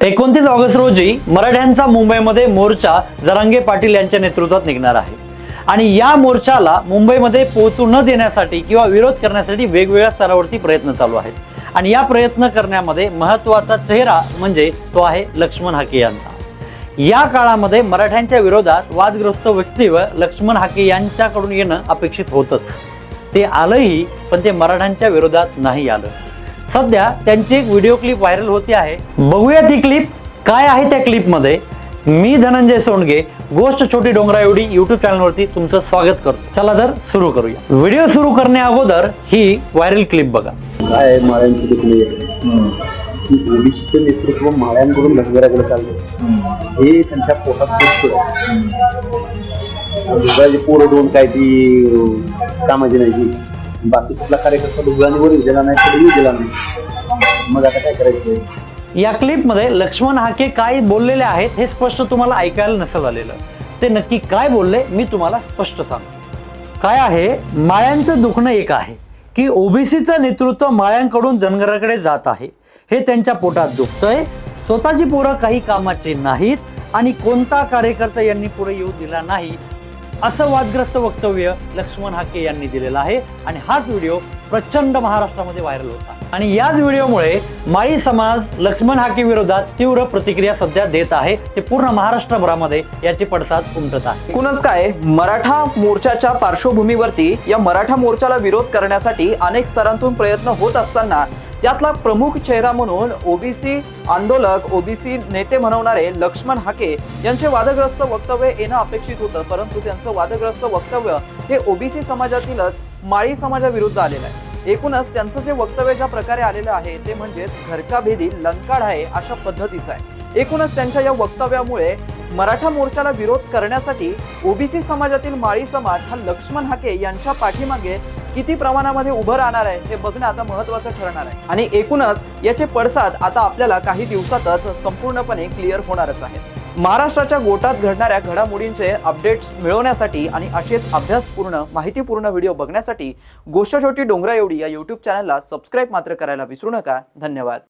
एकोणतीस ऑगस्ट रोजी मराठ्यांचा मुंबईमध्ये मोर्चा जरांगे पाटील यांच्या नेतृत्वात निघणार आहे. आणि या मोर्चाला मुंबईमध्ये पोहोचू न देण्यासाठी किंवा विरोध करण्यासाठी वेगवेगळ्या स्तरावरती प्रयत्न चालू आहेत. आणि या प्रयत्न करण्यामध्ये महत्त्वाचा चेहरा म्हणजे तो आहे लक्ष्मण हाके यांचा. या काळामध्ये मराठ्यांच्या विरोधात वादग्रस्त व्यक्तीवर लक्ष्मण हाके यांच्याकडून येणं अपेक्षित होतंच. ते आलंही पण ते मराठ्यांच्या विरोधात नाही आलं. सध्या त्यांची एक व्हिडिओ क्लिप व्हायरल होते आहे. बघूया ती क्लिप काय आहे त्या क्लिपमध्ये मी धनंजय सोंडगे गोष्ट छोटी डोंगरा एवढी युट्यूब चॅनलवरती तुमचं स्वागत करतो. चला तर सुरू करूया. व्हिडिओ सुरू करण्या अगोदर ही व्हायरल क्लिप बघा. काय आहे माळ्यांची दुखणी की ओबीसीचं नेतृत्व माळ्यांकडून लष्कराकडे चाललं हे त्यांच्या पोटात पोरं दोन काय ती कामाची नाही बाकी कुठला कार्यकर्ता दुसऱ्याने दिला नाही कधी दिला नाही. मग आता काय करायचं? या क्लिपमध्ये लक्ष्मण हाके काय बोललेले आहेत हे स्पष्ट तुम्हाला ऐकायला नसेल आलेलं. ते नक्की काय बोलले मी तुम्हाला स्पष्ट सांगतो. काय आहे? माळ्यांचं दुखणं एक आहे की ओबीसीचं नेतृत्व माळ्यांकडून धनगराकडे जात आहे. हे त्यांच्या पोटात दुखतंय. स्वतःची पोरं काही कामाची नाहीत आणि कोणता कार्यकर्ता यांनी पुढे येऊ दिला नाही असं वादग्रस्त वक्तव्य लक्ष्मण हाके यांनी दिलेलं आहे. आणि हाच व्हिडिओ प्रचंड महाराष्ट्रामध्ये व्हायरल होता. आणि याच व्हिडिओमुळे माळी समाज लक्ष्मण हाके विरोधात तीव्र प्रतिक्रिया सध्या देत आहे. ते पूर्ण महाराष्ट्रभरामध्ये याची पडसाद उमटत आहे. एकूणच काय मराठा मोर्चाच्या पार्श्वभूमीवरती या मराठा मोर्चाला विरोध करण्यासाठी अनेक स्तरांतून प्रयत्न होत असताना त्यातला प्रमुख चेहरा म्हणून ओबीसी आंदोलक ओबीसी नेते म्हणवणारे लक्ष्मण हाके यांचे वादग्रस्त वक्तव्य येणं अपेक्षित होतं परंतु त्यांचं वादग्रस्त वक्तव्य हे ओबीसी समाजातीलच माळी समाजाविरुद्ध आलेलं आहे. एकूणच त्यांचं जे वक्तव्य ज्या प्रकारे आलेलं आहे ते म्हणजेच घरकाभेदी लंकाड आहे अशा पद्धतीचं आहे. एकूणच त्यांच्या या वक्तव्यामुळे मराठा मोर्चाला विरोध करण्यासाठी ओबीसी समाजातील माळी समाज हा लक्ष्मण हाके यांच्या पाठीमागे किती प्रमाणामध्ये उभं राहणार आहे हे बघणं आता महत्वाचं ठरणार आहे. आणि एकूणच याचे पडसाद आता आपल्याला काही दिवसातच संपूर्णपणे क्लिअर होणारच आहेत. महाराष्ट्राच्या गोटात घडणाऱ्या घडामोडींचे अपडेट्स मिळवण्यासाठी आणि असेच अभ्यासपूर्ण माहितीपूर्ण व्हिडिओ बघण्यासाठी गोष्ट छोटी डोंगरा एवढी या युट्यूब चॅनलला सबस्क्राईब मात्र करायला विसरू नका. धन्यवाद.